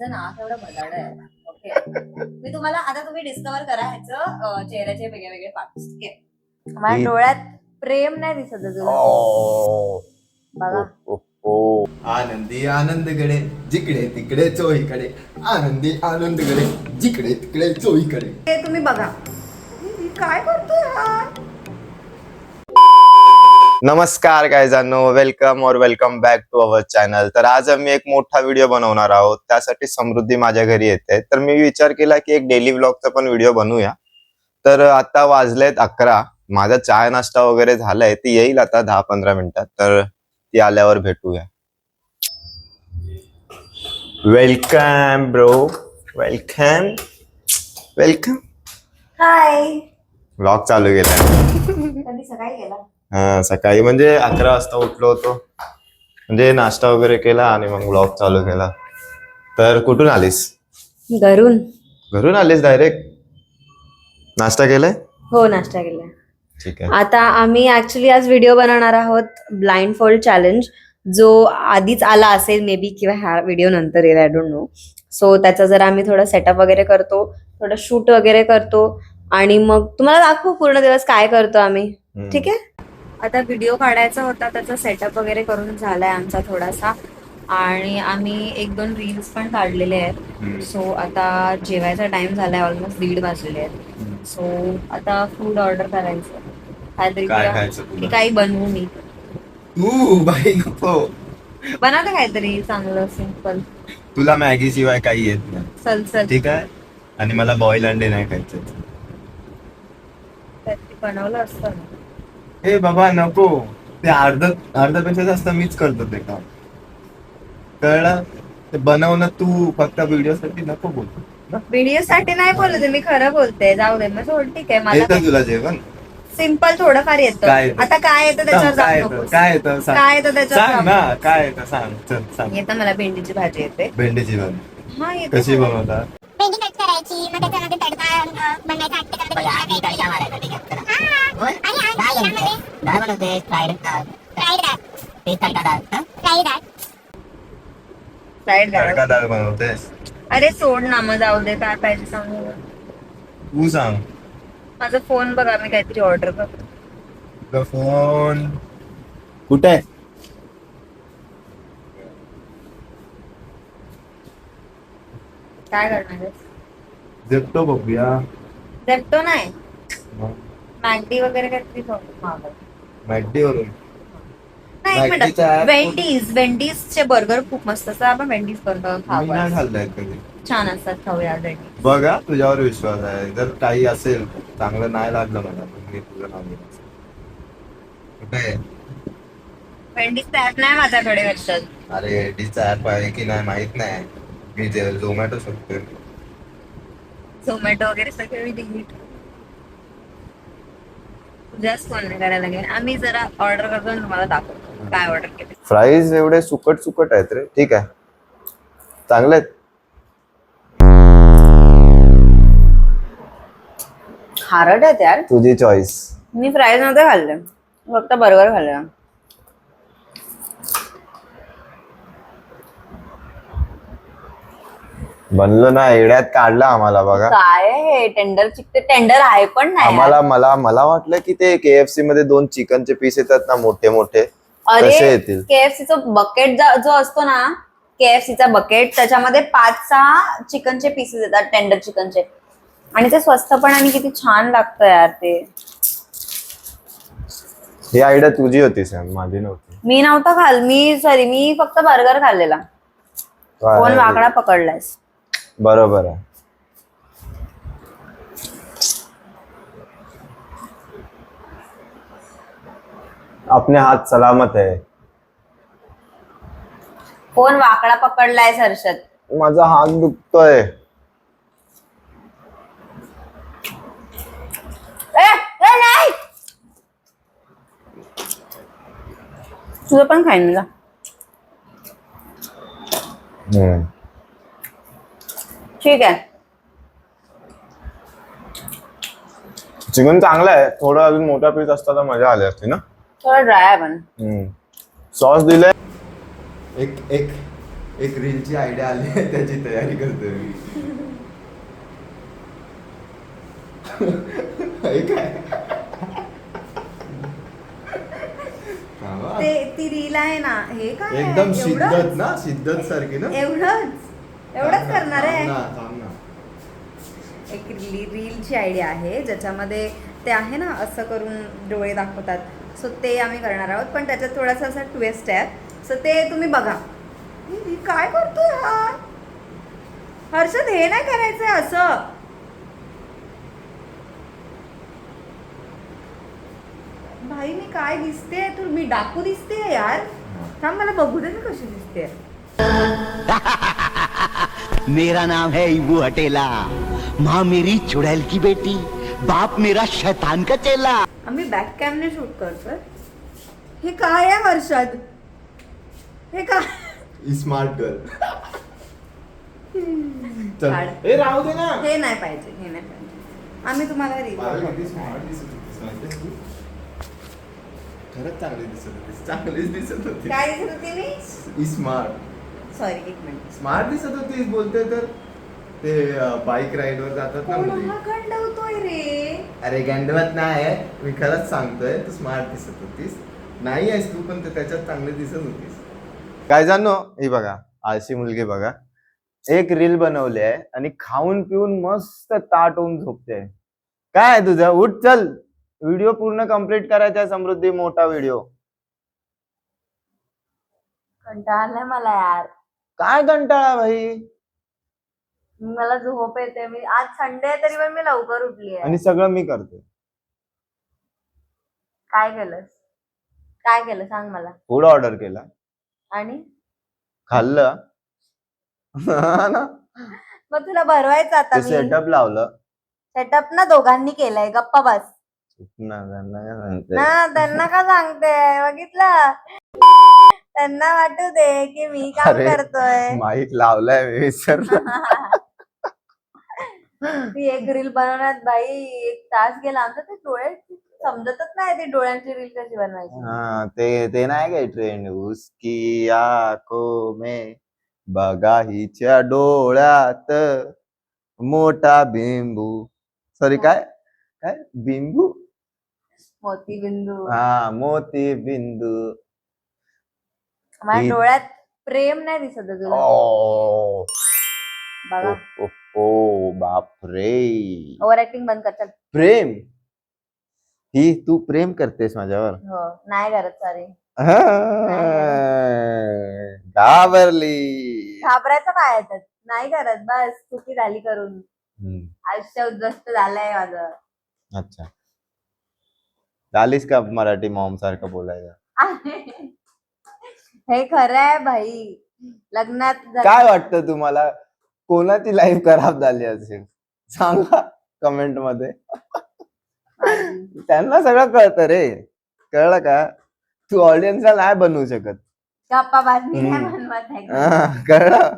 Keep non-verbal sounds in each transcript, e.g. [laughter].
तुझं नाक एवढं बदाड आहे. ओके मी तुम्हाला आता तुम्ही डिस्कवर करा ह्याचं चेहऱ्याचे वेगळे वेगळे पार्ट्स ठीक आहे माझ्या. डोळ्यात प्रेम नाही दिसत ओ, बघा. ओ. आनंदी आनंदकडे जिकडे तिकडे चोहीकडे. आनंदी आनंदकडे जिकडे तिकडे चोहीकडे. ते तुम्ही बघा. काय करतोय हा? नमस्कार काय जानो वेलकम और welcome back to our channel तर आज आम्ही एक मोठा व्हिडिओ बनवणार आहोत. त्यासाठी समृद्धी माझ्या घरी येते. तर मी विचार केला की एक डेली व्लॉगचा पण व्हिडिओ बनवूया. तर आता वाजलेत अकरा. माझा चाय नाश्ता वगैरे झालाय. ती येईल आता दहा पंधरा मिनिटात. तर ती आल्यावर भेटूया. Welcome bro welcome welcome hi vlog चालू केलाय. कधी सकाळी गेला? हा सकाळी म्हणजे अकरा वाजता उठलो होतो. म्हणजे नाश्ता वगैरे केला आणि मग ब्लॉग चालू केला. तर कुठून आलीस? घरून. घरून आलीस डायरेक्ट नाश्ता केलाय? हो नाश्ता केला ठीक आहे. आता आम्ही ऍक्च्युली आज व्हिडिओ बनवणार आहोत ब्लाइंड फोल्ड चॅलेंज जो आधीच आला असेल मे बी किंवा ह्या व्हिडिओ नंतर येईल आय डोंट नो सो त्याचा जर आम्ही थोडं सेटअप वगैरे करतो थोडं शूट वगैरे करतो. आणि मग तुम्हाला दाखवू पूर्ण दिवस काय करतो आम्ही. ठीक आहे? आता व्हिडिओ काढायचा होता त्याचा सेटअप वगैरे करून झालाय आमचा थोडासा. आणि आम्ही एक दोन रील्स पण काढलेले आहेत. सो आता जेवायचा टाइम झालाय ऑलमोस्ट दीड वाजलेले आहेत. सो आता फूड ऑर्डर करायचं. काहीतरी काय खायचं काही बनवू मी तू बाई नको. बनवते काहीतरी चांगलं सिंपल तुला मॅगी शिवाय काही येत नाही. सलसल ठीक आहे? आणि मला बॉईल अंडे नाही खायचे. काहीतरी बनवलं असतं. ना. हे बाबा नको. ते अर्ध अर्ध्यापेक्षा जास्त मीच करतो ते काम. कळलं? ते बनवणं तू फक्त व्हिडिओ साठी नको बोलतो ना? व्हिडिओ साठी नाही बोलते मी खरं बोलते जाऊ दे मग सोड ठीक आहे. मला येतं तुला जेवण? सिंपल थोडंफार येतं. काय येतं? आता काय येतं त्याच्यावर सांग, काय जाऊ येतं? नकोस. काय येतं? सांग. काय येतं त्याच्यावर सांग ना. काय येतं? सांग चल सांग. येतं मला भेंडीची भाजी येते. भेंडीची भाजी. हा येते कशी मला. बनवतात भेंडी कट करायची मग त्याच्यामध्ये तडका अ, बनवायचा आणि डाळ बनवते फ्राईड फ्राईड डाळ ते तडका डाळ हं? फ्राईड डाळ Fried तडका डाळ. डाळ बनवतेस अरे सोड ना मग जाऊ दे. काय पाहिजे सांगू. तू सांग. माझा फोन बघा मी काहीतरी ऑर्डर करतो फोन कुठे? आहे काय करणार? झेपतो बघूया. झेप्टो नाही? मॅगडी वगैरे काहीतरी. मॅगडी वरून नाही एक मॅगडीचा मिनिट app वेंडीज वेंडीजचे बर्गर खूप मस्त असतात. आपण वेंडीज बर्गर मी नाही खाऊ खाल्लंय कधी. छान असतात खाऊया वेंडीज. बघा तुझ्यावर विश्वास आहे. जर काही असेल चांगलं नाही लागलं मला मग मी तुझं नाव घेईन. कुठे? आहे? वेंडीज ऍप नाही माझ्याकडे वर्षात अरे ऍप आहे की नाही माहीत नाही. मी झोमॅटो शकतो झोमॅटो वगैरे सगळे मी डिलीट फोन करायला लागेल. आम्ही जरा ऑर्डर करतो आणि तुम्हाला दाखवतो. काय ऑर्डर केले फ्राईज एवढे सुकट सुकट आहेत रे. ठीक आहे. चांगले आहेत. खारट आहेत यार. तुझी चॉईस मी फ्राईज नव्हते खाल्ले. फक्त बर्गर खाल्ले. बनलं ना एड्यात काढलं आम्हाला बघा. काय हे टेंडर चिकते टेंडर आहे पण नाही. आम्हाला मला मला वाटलं की ते केएफसी मध्ये दोन चिकनचे पीस येतात ना मोठे मोठे. अरे तसे येतील. केएफसीचा बकेट जो असतो ना केएफसीचा बकेट त्याच्यामध्ये पाच सहा चिकनचे पीसेस येतात टेंडर चिकनचे आणि ते स्वस्त पण आणि किती छान लागतं यार ते. ही आयडिया तुझी होती सॅम माझी नव्हती. मी नव्हतं खाल मी सॉरी मी फक्त बर्गर खाल्लेला. फोन? वाकडा पकडलायस? बरोबर आहे. अपने हात सलामत आहे. फोन वाकडा पकडलाय हर्षद. माझा हात दुखतोय. ए, ए, नाही! तुझं पण खाईन जा. हम्म. ठीक आहे. चिकन चांगलं आहे. थोडं अजून मोठा पीस असता तर मजा आली असती ना? थोडं ड्राय आहे पण. सॉस दिले? एक एक एक रीलची आयडिया आली आहे त्याची तयारी करतोय मी. हे काय? थांबा. ते ती रील आहे ना हे काय आहे? एकदम एवढंच? शिद्दत ना शिद्दत सारखी ना? एवढंच? एवढंच करणार आहे. एक रीलची आयडिया आहे ज्याच्यामध्ये ते आहे ना असं करून डोळे दाखवतात. सो ते आम्ही करणार आहोत पण त्याच्यात थोडासा असा ट्विस्ट आहे. सो ते तुम्ही बघा. काय करतोय हा? हर्षद हे नाही करायचंय असं. भाई मी काय दिसते तू मी डाकू दिसते यार. थांब मला बघू दे ना कशी दिसते मेरा नाम है इबू हटेला। माँ मेरी चुड़ैल की बेटी बाप मेरा शैतान का चेला। आम्ही बॅक कॅमने शूट करतोय. हे काय आहे हर्षद? हे काय? स्मार्ट गर्ल काढ. ए राहू दे ना. हे नाही पाहिजे हे नाही पाहिजे. आम्ही तुम्हाला मला रील किती स्मार्ट दिसत होतीस माहितीये तू? खरंच चांगली दिसत होतीस चांगलीच दिसत होती. काय दिसत होती मी स्मार्ट सॉरी एक मिनिट. स्मार्ट दिसत होतीस बोलते तर? ते बाईक राईड वर जातात ना मुली. हा खंडवतोय रे? अरे गंडवत नाही मी खरंच सांगतोय तू स्मार्ट दिसत होतीस. नाही आहेस तू पण ते त्याच्यात चांगली दिसत होतीस. काय जाणो ही बघा आळशी मुलगी बघा. एक रील बनवली आहे आणि खाऊन पिऊन मस्त ताट होऊन झोपते. काय आहे तुझं? उठ चल. व्हिडिओ पूर्ण कंप्लीट करायचा आहे, समृद्धी. मोठा व्हिडिओ. कंटाळा मला यार. काय कंटाळा भाई? मला झोप येते. मी आज संडे आहे तरी पण मी लवकर उठली आहे. आणि सगळं मी करतो. काय केलंस? काय केलं सांग मला. फूड ऑर्डर केला. आणि? खाल्लं. [laughs] ना. मग तुला भरवायचं आता ते सेटअप लावलं. सेटअप ना दोघांनी केलंय. गप्पा बस. ना, त्यांना काय सांगते. ना त्यांना का सांगते? बघितलं? त्यांना वाटू दे की मी काम अरे, करतोय. माईक लावलाय मी विसरलो. ती एक रील बनवण्यात बाई एक तास गेला. आमचं ते डोळे समजतच नाही ती डोळ्यांची रील कशी बनवायची. हा ते ते नाही काय ट्रेंड उसकी आंखों में बघा हिच्या डोळ्यात मोठा बिंबू. सॉरी काय? काय? बिंबू? मोती बिंदू. हा मोती बिंदू. माझ्या डोळ्यात प्रेम नाही दिसत तुला. ओ बघा. ओ, ओ बापरे. ओव्हर ऍक्टिंग बंद कर चल. प्रेम? ही तू प्रेम करतेस माझ्यावर? हो नाही करत सॉरी हा, घाबरली. घाबरायचं काय आहे त्यात? नाही करत बस. चुकी झाली करून. हम्म, आयुष्य उद्ध्वस्त झालंय माझं. अच्छा. झालीस का मराठी मॉम सारखं बोलायचं [laughs] हे खरं आहे भाई. लग्नात जर- काय वाटतं तुम्हाला? कोणाची लाईफ खराब झाली असेल? सांगा कमेंटमध्ये. माझी. त्यांना सगळं कळतं रे. कळलं का? तू ऑडियन्सला नाही बनवू शकत. गप्पा बातमी नाही हम्म. बनवत आहे. हा, कळलं?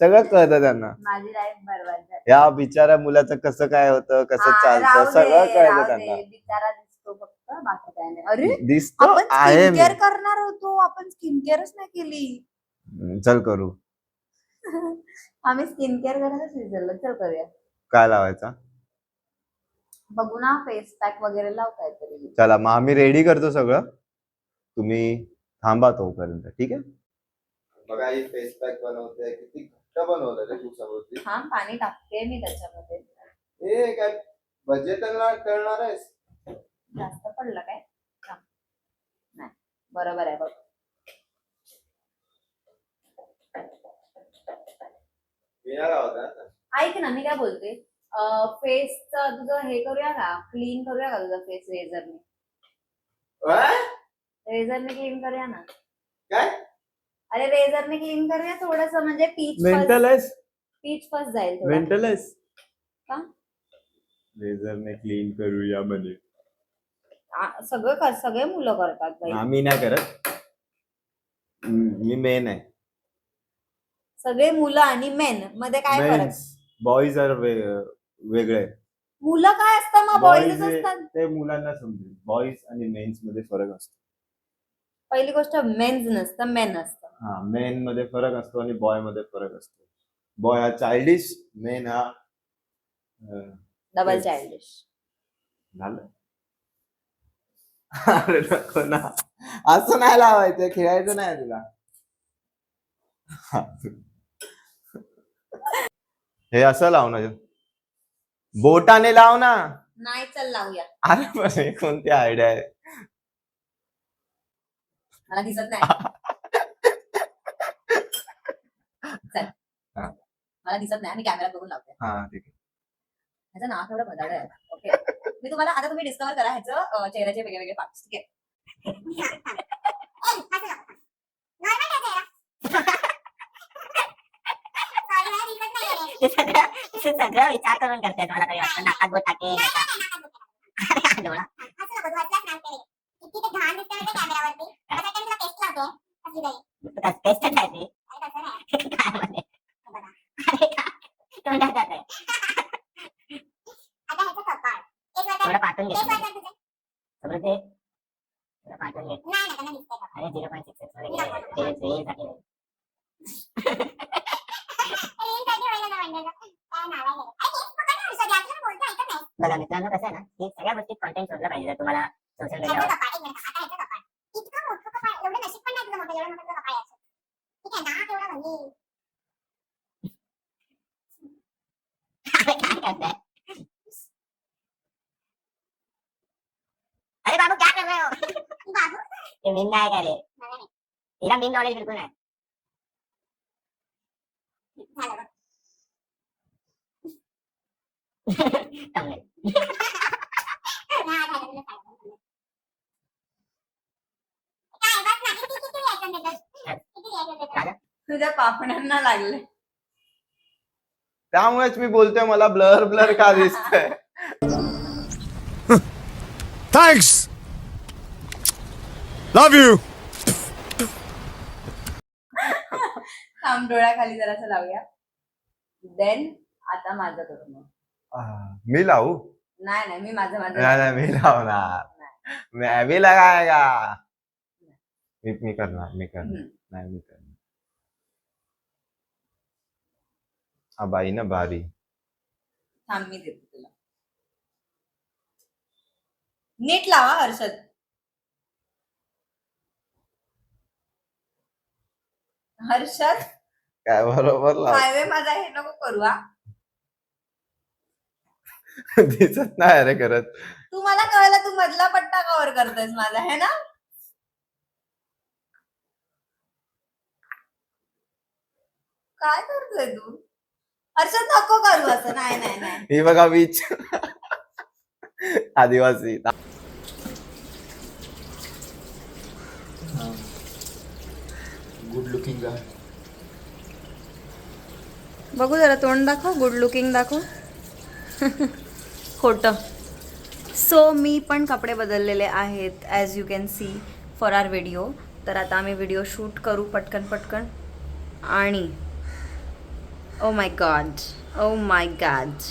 सगळं कळतं त्यांना. माझी लाईफ बरबाद झाली. या बिचाऱ्या मुलाचं कसं काय होतं कसं हा, राहू चालतं दे, सगळं राहू कळतं दे. त्यांना. बिचारा दिसतो फक्त बाकी काय नाही. अरे दिसतो आपण आहे मी. करणार होतो. आपण स्किन केअरच नाही केली. चल करू. आम्ही स्किन केअर करायलाच विसरलो चल करूया. काय लावायचा? बघू ना फेस पॅक वगैरे लाव काहीतरी. चला मग आम्ही रेडी करतो सगळं. तुम्ही थांबा तोपर्यंत ठीक आहे? बघा ही फेस पॅक बनवते किती घट्ट बनवलं रे तू समृद्धी छान पाणी टाकते मी त्याच्यामध्ये. हे काय बजेट करणार आहेस? जास्त पडलं काय? थांब. नाही बरोबर आहे बघ मी नाही लावत हा. ऐक ना मी काय बोलते फेसचं तुझं हे करूया का? क्लीन करूया का तुझं फेस रेझरने? रेझरने क्लीन करूया ना. काय? अरे रेझरने क्लीन करूया थोडस म्हणजे पीच मेंटल आहेस पीच फर्स्ट जाईल थोडा. मेंटल आहेस का? लेझरने क्लीन करूया म्हणे. आ- सगळं कर सगळे मुलं करतात बाई. आम्ही नाही करत. मी मेन आहे. सगळे मुलं आणि मेन मध्ये काय फरक? बॉईज आर वेगळे. मुलं काय असतं मग? हे- असतात. ते मुलांना समजेल. बॉईज आणि मेन्समध्ये फरक असतो. पहिली गोष्ट मेन्स नसतं मेन असतं. हा मेन मध्ये फरक असतो आणि बॉयमध्ये फरक असतो. बॉय हा चाइल्डिश मेन हा डबल. चाइल्डिश झालं? [laughs] अरे नको ना. असं नाही लावायचं खेळायचं नाही तुला. हे असं लाव ना. बोटाने लाव ना. नाही चल लावूया. अरे पण हे कोणती आयडिया आहे? मला दिसत नाही. चल. हा. मला दिसत नाही. मी कॅमेरा बघून लावते हा ठीक आहे. ह्याचं नाव थोडं बदाड आहे ओके मी तुम्हाला आता तुम्ही डिस्कवर करा ह्याचं अं, चेहऱ्याचे वेगळे वेगळे पार्ट्स ठीक आहे ते सगळं सगळं विचार करून करते मला तरी वाटतं नाकात बोट टाके नका डोळा टेस्ट काय ते? अरे? तोंडात जातंय. थोडं पाठवून घेतो सगळं ते पाठवून घेतो अरे झिरो पॉईंट सिक्स बघा मित्रांनो कसं आहे ना की सगळ्या गोष्टीत कॉन्टेंट शोधलं पाहिजे जर तुम्हाला सोशल मीडियावर करताय अरे बाबू क्या कर रहे हो ये मीम काय करे तेरा मीम नॉलेज बिल्कुल नाही चांगलं. तुझ्या पापण्यांना लागले त्यामुळेच मी बोलतोय मला ब्लर ब्लर का दिसतंय. Love you. थांब डोळ्याखाली जरासं लावूया देन आता माझं करू मग. आ, मी लावू नाही नाही मी माझं माझं नाही मी लावणार. मैं भी लगाएगा मी मी करणार मी करणार. हम्म. नाही मी करणार. बाई ना भारी. थांब मी देते तुला. नीट लावा हर्षद. हर्षद? काय बरोबर लाव. हायवे माझा हे नको करू हा. [laughs] दिसत नाही रे करत तू मला कळलं तू मधला पट्टा कव्हर करतोयस माझा है ना? काय करतोय तू? हर्षद नको करू असं नाही नाही नाही. ही बघा बीच आदिवासी. गुड लुकिंग गाय बघू जरा तोंड दाखव गुड लुकिंग दाखव. [laughs] खोटं. सो मी पण कपडे बदललेले आहेत as you can see for our video तर आता आम्ही व्हिडिओ शूट करू पटकन पटकन. आणि oh my God oh my God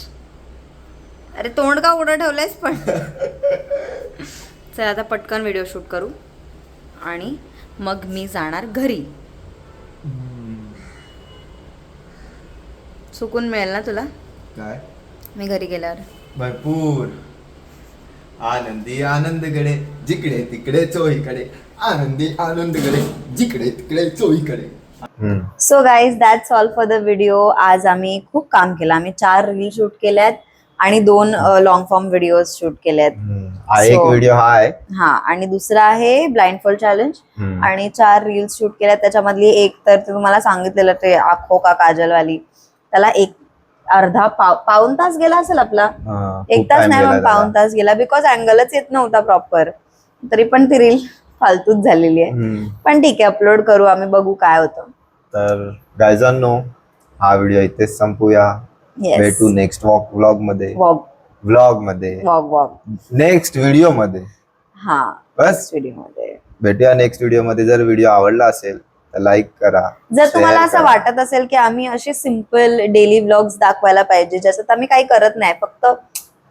अरे तोंड का उडं ठेवलंयस पण? चल आता पटकन व्हिडिओ शूट करू. आणि मग मी जाणार घरी. सुकून मिळेल ना तुला? काय? मी घरी गेल्यावर. भरपूर. आनंदी आनंदकडे जिकडे तिकडे चोहीकडे. आनंदी आनंदकडे जिकडे तिकडे चोहीकडे. So guys that's all for the video आज आम्ही खूप काम केलं. आम्ही चार रील शूट केल्यात आणि दोन लॉंग फॉर्म व्हिडिओज शूट केल्यात. हा एक व्हिडिओ हा आहे. हा आणि दुसरा आहे ब्लाइंड फोल्ड चॅलेंज हम्म. आणि चार रील्स शूट केल्यात. त्याच्यामधली एक तर तुम्हाला सांगितलेलं ते आखो का काजलवाली त्याला एक अर्धा पाव पाऊन तास गेला असेल आपला. हा, एक तास time नाही गेला मग पाऊन. तास गेला. बिकॉज अँगलच येत नव्हता प्रॉपर तरी पण ती रील फालतूच झालेली आहे. हम्म. पण ठीक आहे अपलोड करू आम्ही बघू काय होतं. तर गायजांनो हा व्हिडिओ इथेच संपूया. येस भेटू नेक्स्ट वॉक व्लॉगमध्ये. वॉग व्लॉगमध्ये. वॉग वॉग नेक्स्ट व्हिडिओमध्ये. हा बस व्हिडिओमध्ये. भेटूया नेक्स्ट व्हिडिओमध्ये. जर व्हिडिओ आवडला असेल लाईक करा जर तुम्हाला असं. वाटत असेल की आम्ही असे सिंपल डेली व्लॉग्स दाखवायला पाहिजे ज्याच्यात आम्ही काही करत नाही फक्त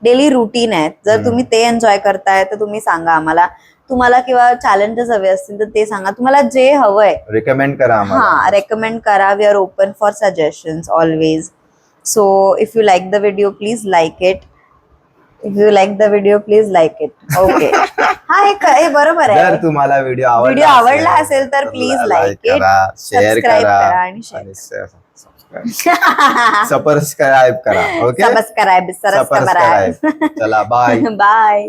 डेली रुटीन आहेत. जर. तुम्ही ते एन्जॉय करताय तर तुम्ही सांगा आम्हाला. तुम्हाला किंवा चॅलेंजेस हवे असतील तर ते सांगा. तुम्हाला जे हवंय. रिकमेंड करा हा रेकमेंड करा. We are open for suggestions always so if you like the video please like it if you like the video please like it okay हा हे क- हे बरोबर जर आहे तुम्हाला व्हिडिओ आवडला व्हिडिओ आवडला असेल तर please like it, करा शेअर subscribe करा करा आणि share सबस्क्राईब करा. ओके सबस्क्राईब सबस्क्राईब सबस्क्राईब चला बाय बाय